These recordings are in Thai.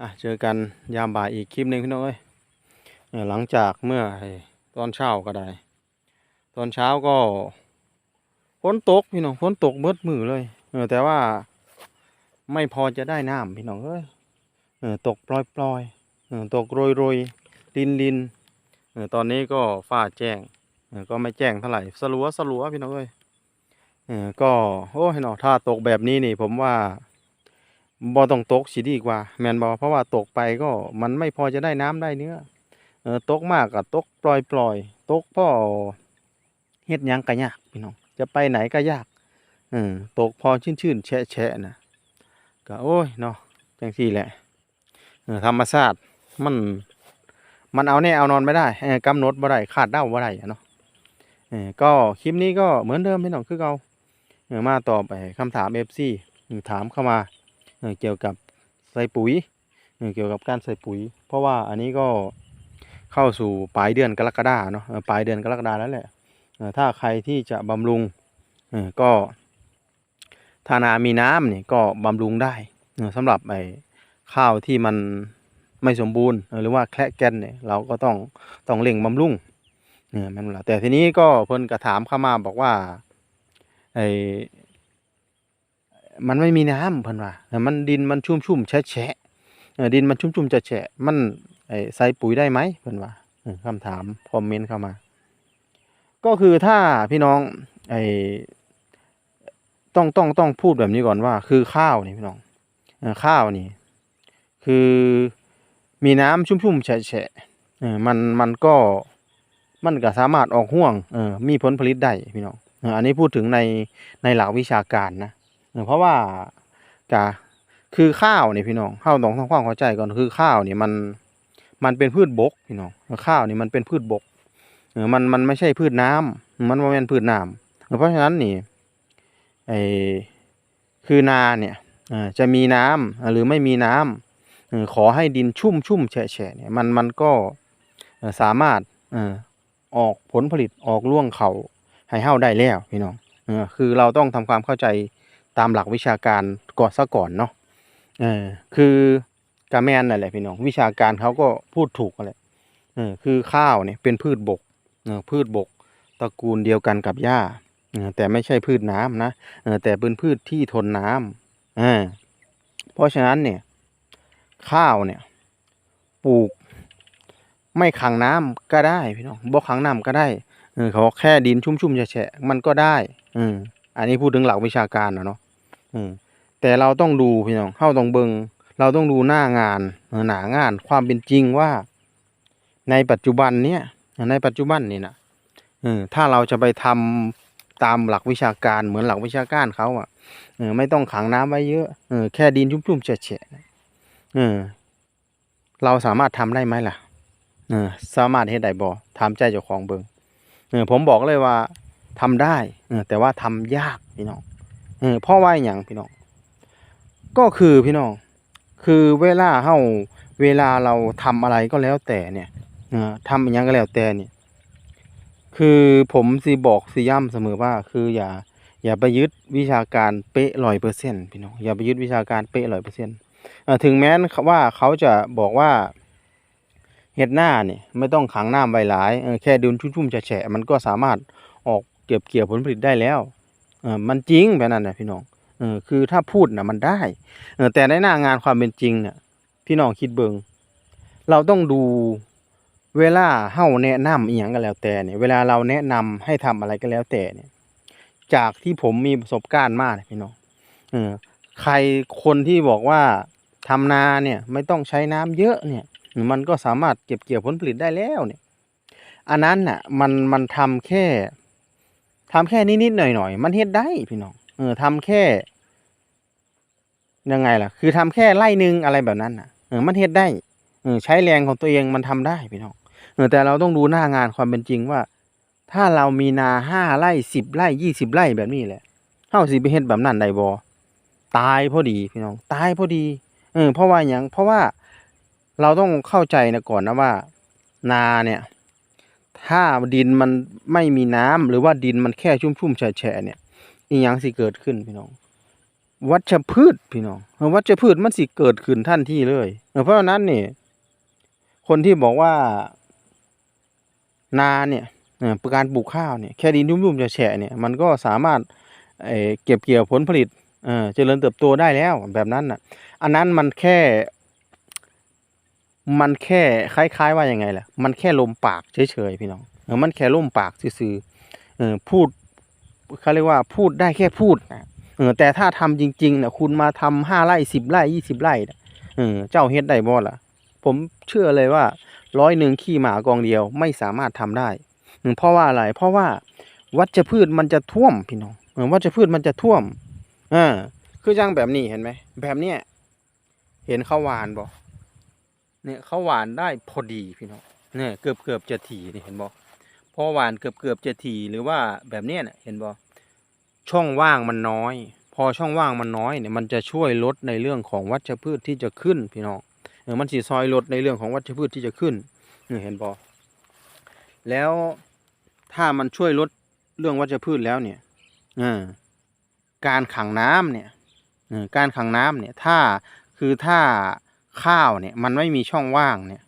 อะเจอกันยามบ่ายอีกคลิปหนึ่งพี่น้องเอ้ยหลังจากเมื่อตอนเช้าก็ได้ ตอนเช้าก็ฝนตกพี่น้องฝนตกเบิดมือเลยเออแต่ว่าไม่พอจะได้น้ำพี่น้องเอ้ยเออตกปล่อยปล่อยๆเออตกโรยโรยลินลินเออตอนนี้ก็ฟ้าแจ้งเออก็ไม่แจ้งเท่าไหร่สลัวสลัวพี่น้องเอ้ยเออก็โอ้ยเนาะถ้าตกแบบนี้นี่ผมว่า บ่ต้องตกสิดีกว่า แมนบ่เพราะว่าตกไปก็มันไม่พอจะได้น้ำได้เนื้อเออตกมากก็ตกปล่อยปล่อยตกพ่อเฮ็ดยังก็ยากพี่น้องจะไปไหนก็ยากเออตกพอชื่นๆแฉะๆนะก็โอ้ยเนาะจังซี่แหละธรรมชาติมันมันเอาแน่เอานอนไม่ได้กำหนดบ่ได้คาดเดาบ่ได้เนาะเออก็คลิปนี้ก็เหมือนเดิมพี่น้องคือเก่ามาตอไปคำถาม FC อืมถามเข้ามา เกี่ยวกับใส่ปุ๋ยเกี่ยวกับการใส่ปุ๋ย เพราะว่าอันนี้ก็เข้าสู่ปลายเดือนกรกฎาเนาะปลายเดือนกรกฎาแล้วแหละถ้าใครที่จะบำรุงก็ถ้านามีน้ำเนี่ยก็บำรุงได้สำหรับไอ้ข้าวที่มันไม่สมบูรณ์หรือว่าแคระแกนเนี่ยเราก็ต้องต้องเร่งบำรุงเนี่ยแมันละแต่ทีนี้ก็เพิ่นกระถามเข้ามาบอกว่าไอ้ มันไม่มีน้ำเพิ่นว่ามันดินมันชุ่มๆแฉะดินมันชุ่มๆแฉะมันใส่ปุ๋ยได้ไหมเพิ่นว่าคำถามคอมเมนต์เข้ามา ก็คือถ้าพี่น้องไอ้ต้องต้องต้องพูดแบบนี้ก่อนว่า คือข้าวนี่พี่น้องข้าวนี่ คือมีน้ำชุ่มๆแฉะๆมันมันก็มันก็สามารถออกห่วงเออมีผลผลิตได้พี่น้องอออันนี้พูดถึงในในหลักวิชาการนะ เออเพราะว่ากะคือข้าวนี่พี่น้องข้าวต้องทำความเข้าใจก่อนคือข้าวนี่มันมันเป็นพืชบกพี่น้องข้าวนี่มันเป็นพืชบกเออมันมันไม่ใช่พืชน้ำมันไม่เป็นพืชน้ำเออเพราะฉะนั้นนี่ไอคือนาเนี่ยอ่อจะมีน้ำเอ่อหรือไม่มีน้ำเออขอให้ดินชุ่มชุ่มแฉะแฉะเนี่ยมันมันก็สามารถอ่อออกผลผลิตออกร่วงเขาให้เฮาได้แล้วพี่น้องคือเราต้องทำความเข้าใจ ตามหลักวิชาการก่อนซะก่อนเนาะเออคือกาแมนนั่นแหละพี่น้องวิชาการเขาก็พูดถูกแหละเออคือข้าวเนี่ยเป็นพืชบกเออพืชบกตระกูลเดียวกันกับหญ้าเออแต่ไม่ใช่พืชน้ำนะเออแต่เป็นพืชที่ทนน้ำอ่าเพราะฉะนั้นเนี่ย ข้าวเนี่ย ปลูก ไม่ขังน้ำก็ได้พี่น้องบ่ขังน้ำก็ได้เออเขาแค่ดินชุ่มๆแฉะมันก็ได้อืมอันนี้พูดถึงหลักวิชาการนะเนาะ อืมแต่เราต้องดูพี่น้องเข้าต้องเบิงเราต้องดูหน้างานเหนางาน ความเป็นจริงว่า ในปัจจุบันเนี้ยในปัจจุบันนี่นะเออถ้าเราจะไปทำตามหลักวิชาการเหมือนหลักวิชาการเขาอะเออไม่ต้องขังน้ำไว้เยอะเออแค่ดินชุ่มๆแฉะๆเออ เราสามารถทำได้ไหมล่ะเออสามารถเฮ็ดได้บ่ถามใจเจ้าของเบิงเออผมบอกเลยว่าทำได้เออแต่ว่าทำยากพี่น้อง เออพราะว่าอย่างพี่น้องก็คือพี่น้องคือเวลาเฮาเวลาเราทำอะไรก็แล้วแต่เนี่ยออทำอหยังก็แล้วแต่เนี่ยคือผมสิบอกสิย้ำเสมอว่า คืออย่า อย่าไปยึดวิชาการเป๊ะร้อยเปอร์เซ็นต์พี่น้องอย่าไปยึดวิชาการเป๊ะร้อยเปอร์เซ็นต์ถึงแม้นว่าเขาจะบอกว่าเฮ็ดหน้าเนี่ยไม่ต้องขังน้ำไว้หลายแค่ดินชุ่มๆแฉะมันก็สามารถออกเก็บเกี่ยวผลผลิตได้แล้ว มันจริงแบบนั้นนะพี่น้องเออคือถ้าพูดนะมันได้เออแต่ในหน้างานความเป็นจริงเนี่ยพี่น้องคิดเบิงเราต้องดูเวลาเฮาแนะนำอีหยังก็แล้วแต่เนี่ยเวลาเราแนะนำให้ทำอะไรก็แล้วแต่เนี่ย จากที่ผมมีประสบการณ์มากนะพี่น้องเออใครคนที่บอกว่าทำนาเนี่ยไม่ต้องใช้น้ำเยอะเนี่ย มันก็สามารถเก็บเกี่ยวผลผลิตได้แล้วเนี่ย อันนั้นน่ะมันมันทำแค่ ทำแค่นิดๆหน่อยๆมันเฮ็ดได้พี่น้องเออทำแค่ ยังไงล่ะ คือทำแค่ไร่หนึ่งอะไรแบบนั้นน่ะเออมันเฮ็ดได้เออใช้แรงของตัวเองมันทำได้พี่น้องเออแต่เราต้องดูหน้างานความเป็นจริงว่า ถ้าเรามีนาห้าไร่สิบไร่ยี่สิบไร่แบบนี้แหละเฮาสิไปเฮ็ดแบบนั้นได้บ่ตายพอดีพี่น้องตายพอดี เออเพราะว่าหยังเพราะว่าเราต้องเข้าใจนะก่อนนะว่า นาเนี่ย ถ้าดินมันไม่มีน้ำหรือว่าดินมันแค่ชุ่มๆแฉะๆเนี่ยอีหยังสิเกิดขึ้นพี่น้อง วัชพืชพี่น้องวัชพืชมันสิเกิดขึ้นทันที่เลย เพราะฉะนั้นนี่คนที่บอกว่า นาเนี่ยเอ่อการปลูกข้าวเนี่ยแค่ดินยุ่มๆจะแฉะเนี่ยมันก็สามารถเเก็บเกี่ยวผลผลิตเจริญเติบโตได้แล้วแบบนั้นน่ะ อันนั้นมันแค่ มันแค่คล้ายๆว่ายังไงล่ะ มันแค่ลมปากเฉยๆพี่น้องมันแค่ลมปากซื่อๆเออพูดเขาเรียกว่าพูดได้แค่พูดนะเออแต่ถ้าทำจริงๆนะคุณมาทำห้าไร่สิบไร่ยี่สิบไร่เออเจ้าเฮ็ดได้บ่ล่ะ ผมเชื่อเลยว่าร้อยหนึ่งขี้หมากองเดียวไม่สามารถทำได้เพราะว่าอะไร เพราะว่าวัชพืชมันจะท่วมพี่น้องเออวัชพืชมันจะท่วมอ่าคือจังแบบนี้เห็นไหมแบบเนี้ยเห็นข้าวหวานบ่ เนี่ยข้าหวานได้พอดีพี่น้องเนี่ยเกือบเกือบจะถี่นี่เห็นบ่พอหวานเกือบเกือบจะถี่หรือว่าแบบเนี้ยน่เห็นบ่ช่องว่างมันน้อย พอช่องว่างมันน้อยเนี่ยมันจะช่วยลดในเรื่องของวัชพืชที่จะขึ้นพี่น้องเออมันสีซอยลดในเรื่องของวัชพืชที่จะขึ้นนี่เห็นบอแล้วถ้ามันช่วยลดเรื่องวัชพืชแล้วเนี่ยอการขังน้ำเนี่ยอการขังน้ำเนี่ยถ้าคือถ้า ข้าวเนี่ย มันไม่มีช่องว่างเนี่ย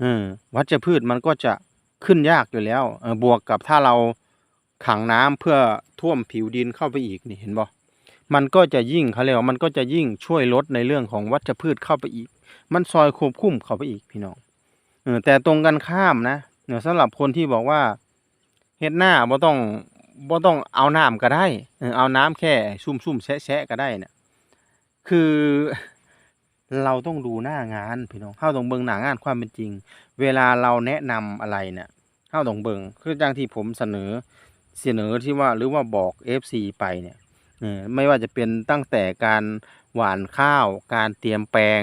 เออวัชพืชมันก็จะขึ้นยากอยู่แล้วเออบวกกับถ้าเราขังน้ำเพื่อท่วมผิวดินเข้าไปอีกนี่เห็นบอมันก็จะยิ่งเขาเรียกว่ามันก็จะยิ่งช่วยลดในเรื่องของวัชพืชเข้าไปอีก มันซอยควบคุมเข้าไปอีกพี่น้องเออแต่ตรงกันข้ามนะเนี่ยสำหรับคนที่บอกว่าเฮ็ดหน้าบ่ต้องบ่ต้องเอาน้ำก็ได้ เออเอาน้ำแค่ชุ่มๆแฉะๆก็ได้น่ะคือ เราต้องดูหน้างานพี่น้องเฮาต้องเบิงหน้างานความเป็นจริง เวลาเราแนะนำอะไรเนี่ยเฮาต้องเบิงคืออย่างที่ผมเสนอเสนอที่ว่าหรือว่าบอก FC ไปเนี่ยไม่ว่าจะเป็นตั้งแต่การหว่านข้าวการเตรียมแปลง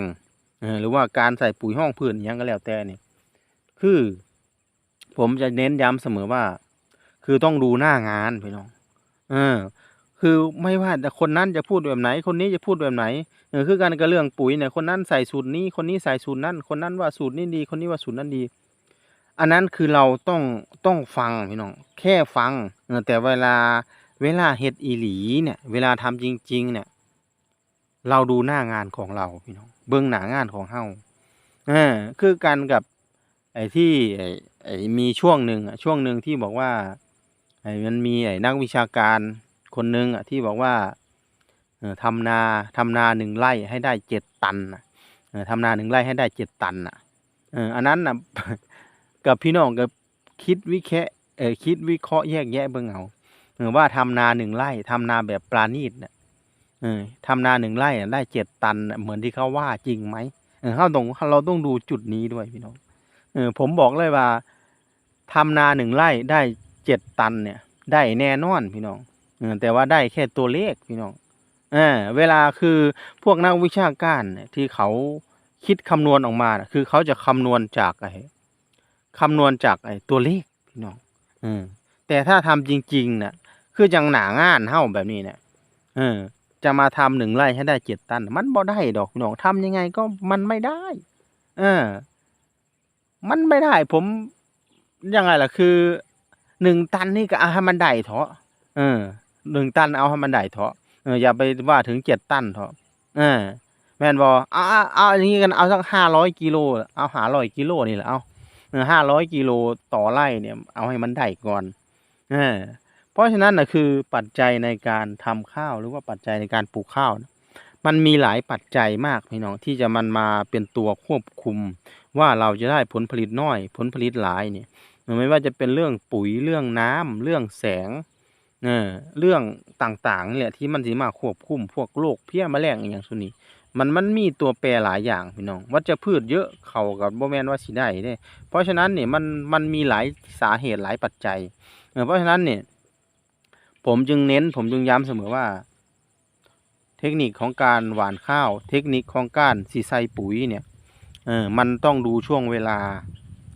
หรือว่าการใส่ปุ๋ยห้องพื้นยังก็แล้วแต่นี่คือ ผมจะเน้นย้ำเสมอว่า คือต้องดูหน้างานพี่น้อง เออ คือไม่ว่าแต่คนนั้นจะพูดแบบไหน คนนี้จะพูดแบบไหนเออคือการกับเรื่องปุ๋ยเนี่ยคนนั้นใส่สูตรนี้ คนนี้ใส่สูตรนั้น คนนั้นว่าสูตรนี้ดี คนนี้ว่าสูตรนั้นดี อันนั้นคือเราต้องต้องฟังพี่น้องแค่ฟังเออแต่เวลาเวลาเฮ็ดอีหลีเนี่ย เวลาทำจริง ๆ เนี่ย เราดูหน้างานของเราพี่น้องเบื้องหน้างานของเฮาเออคือกันกับไอ้ที่ไอ้ไอ้มีช่วงหนึ่งช่วงหนึ่งที่บอกว่าไอ้มันมีไอ้นักวิชาการ คนหนึ่งอะที่บอกว่าทำนาทำนาหนึ่งไร่ให้ได้เจ็ดตันทำนาหนึ่งไร่ให้ได้เจ็ดตันน่ะอันนั้นน่ะกับพี่น้องกับคิดวิเคราะห์เออคิดวิเคราะห์แยกแยะเบิ่งเอาว่าทำนาหนึ่งไร่ทำนาแบบปราณีตน่ะทำนาหนึ่งไร่ได้เจ็ดตัน เหมือนที่เขาว่าจริงไหมเราต้องเราต้องดูจุดนี้ด้วยพี่น้องผมบอกเลยว่าทำนาหนึ่งไร่ได้เจ็ดตันเนี่ย ได้แน่นอนพี่น้อง แต่ว่าได้แค่ตัวเลขพี่น้องเอเวลาคือพวกนักวิชาการที่เขาคิดคำนวณออกมานะคือเขาจะคำนวณจากไอ้คำนวณจากไอ้ตัวเลขพี่น้องออแต่ถ้าทำจริงๆน่ะ คือจังหนางานเฮ้าแบบนี้เนี่ยเออ จะมาทำหนึ่งไร่ให้ได้เจ็ดตัน มันบ่ได้ดอกพี่น้องทำยังไงก็มันไม่ได้ เออ มันไม่ได้ ผมยังไงล่ะ คือหนึ่งตันนี่ก็ให้มันได้เถอะเออ หนึ่งตันเอาให้มันได้เถอะเอออย่าไปว่าถึงเจ็ดตันเถอะเออแม่นบอเอาเอาเอาอย่างนี้กันเอาสักห้าร้อยกิโลเอาหาร้อยกิโลนี่แหละเอาห้าร้อยกิโลต่อไร่เนี่ย เอาให้มันได้ก่อนเออเพราะฉะนั้นนะคือปัจจัยในการทำข้าวหรือว่าปัจจัยในการปลูกข้าวนะมันมีหลายปัจจัยมากพี่น้องที่จะมันมาเป็นตัวควบคุม ว่าเราจะได้ผลผลิตน้อย ผลผลิตหลายเนี่ยไม่ว่าจะเป็นเรื่องปุ๋ยเรื่องน้ำเรื่องแสง เออเรื่องต่างๆนี่แหละที่มันสิมาควบคุมพวกโรคเพี้ยแมลงอหย่างสุนี้ มันมันมีตัวแปรหลายอย่างพี่น้องวัชพืชเยอะเข้ากับโบแมนว่าสิได้เด้เพราะฉะนั้นเนี่ยมันมันมีหลายสาเหตุหลายปัจจัยเออเพราะฉะนั้นเนี่ยผมจึงเน้นผมจึงย้ำเสมอว่า เทคนิคของการหว่านข้าว เทคนิคของการสีใส่ปุ๋ยเนี่ยเออมันต้องดูช่วงเวลา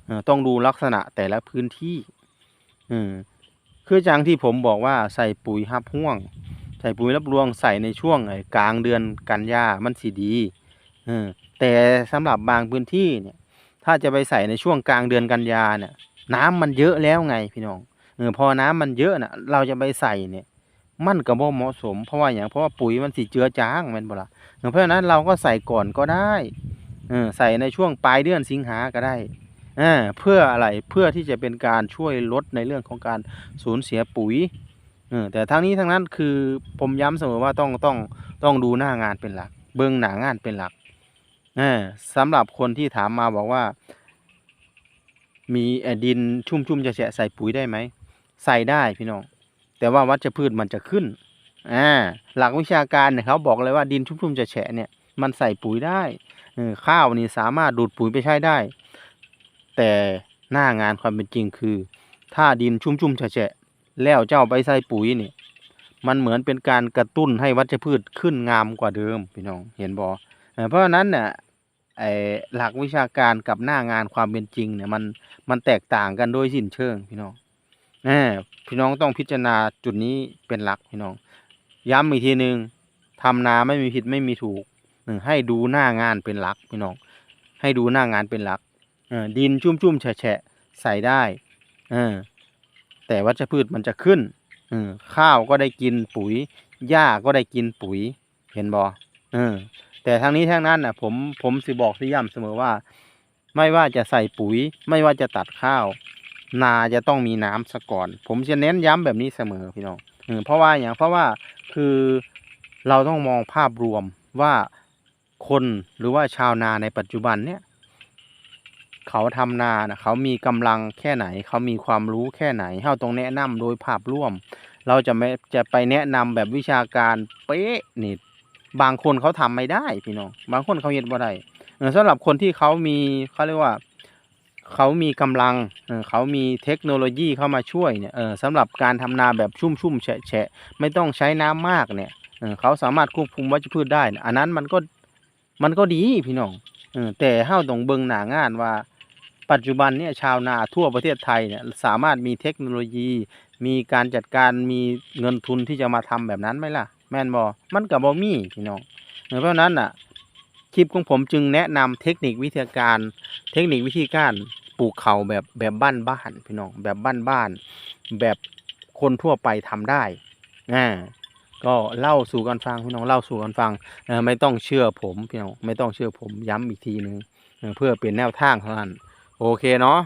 เออต้องดูลักษณะแต่ละพื้นที่เออ คือจังที่ผมบอกว่าใส่ปุ๋ยหับห่วง ใส่ปุ๋ยรับรวงใส่ในช่วงกลางเดือนกันยามันสีดีอแต่สำหรับบางพื้นที่เนี่ย ถ้าจะไปใส่ในช่วงกลางเดือนกันยาเนี่ย น้ำมันเยอะแล้วไงพี่น้องเออพอน้ำมันเยอะนะเราจะไปใส่เนี่ย มันก็บ่เหมาะสม เพราะว่าหยังเพราะว่าปุ๋ยมันสิเจือจางม่นบ่ละเออเพราะฉะนั้นเราก็ใส่ก่อนก็ได้เออใส่ในช่วงปลายเดือนสิงหาก็ได้ ออเพื่ออะไรเพื่อที่จะเป็นการช่วยลดในเรื่องของการสูญเสียปุ๋ยเออแต่ทั้งนี้ทั้งนั้นคือผมย้ำเสมอว่าต้องต้องต้องดูหน้างานเป็นหลัก เบิ่งหน้างานเป็นหลักเออสำหรับคนที่ถามมาบอกว่า มีเอ่อดินชุ่มๆจะแฉะใส่ปุ๋ยได้ไหมใส่ได้พี่น้องแต่ว่าวัชพืชมันจะขึ้นอ่าหลักวิชาการเนี่ยเขาบอกเลยว่าดินชุ่มๆจะแฉะเนี่ยมันใส่ปุ๋ยได้ข้าวนี่สามารถดูดปุ๋ยไปใช้ได้ แต่หน้างานความเป็นจริงคือ ถ้าดินชุ่มๆจะแฉะแล้วเจ้าไปใส่ปุ๋ยนี่มันเหมือนเป็นการกระตุ้นให้วัชพืชขึ้นงามกว่าเดิมพี่น้องเห็นบอเพราะฉะนั้นเนี่ยไอหลักวิชาการกับหน้างานความเป็นจริงเนี่ยมันมันแตกต่างกันโดยสิ้นเชิงพี่น้องแน่พี่น้องต้องพิจารณาจุดนี้เป็นหลักพี่น้อง ย้ำอีกทีหนึ่งทำนาไม่มีผิดไม่มีถูกให้ดูหน้างานเป็นหลักพี่น้อง ให้ดูหน้างานเป็นหลัก ดินชุ่มๆแฉะใส่ได้แต่วัชพืชมันจะขึ้นข้าวก็ได้กินปุ๋ยหญ้าก็ได้กินปุ๋ย เห็นบอแต่ทั้งนี้ทั้งนั้นน่ะผมผมสิบอกที่ย้ำเสมอว่า ไม่ว่าจะใส่ปุ๋ย ไม่ว่าจะตัดข้าว นาจะต้องมีน้ำซะก่อน ผมจะเน้นย้ำแบบนี้เสมอพี่น้องเออเพราะว่าอย่างเพราะว่าคือเราต้องมองภาพรวมว่าคนหรือว่าชาวนาในปัจจุบันเนี่ย เขาทำนานะเขามีกำลังแค่ไหน เขามีความรู้แค่ไหนเราต้องแนะนำโดยภาพรวม เราจะไม่จะไปแนะนำแบบวิชาการเป๊ะนี่บางคนเขาทำไม่ได้พี่น้องบางคนเขาเห็นบ่ได้เออสำหรับคนที่เขามีเขาเรียกว่าเขามีกำลังเขามีเทคโนโลยีเข้ามาช่วยเนี่ยเออสำหรับการทำนาแบบชุ่มๆแฉะๆไม่ต้องใช้น้ำมากเนี่ยเขาสามารถควบคุมวัชพืชได้ อันนั้นมันก็มันก็ดีพี่น้องแต่เฮาต้องเบิงหน้างานว่า ปัจจุบันเนี่ยชาวนาทั่วประเทศไทยเนี่ยสามารถมีเทคโนโลยี มีการจัดการมีเงินทุนที่จะมาทำแบบนั้นไหมล่ะ แม่นบ่มันก็บ่มีพี่น้องเพราะนั้นน่ะคลิปของผมจึงแนะนำเทคนิควิธีการ เทคนิควิธีการปลูกเขาแบบแบบบ้านบ้านพี่น้องแบบบ้านบ้านแบบคนทั่วไปทำได้อ่าก็เล่าสู่กันฟังพี่น้องเล่าสู่กันฟังไม่ต้องเชื่อผมพี่น้องไม่ต้องเชื่อผมย้ำอีกทีหนึ่งเออเพื่อเป็นแนวทางเท่านั้น โอเคเนาะ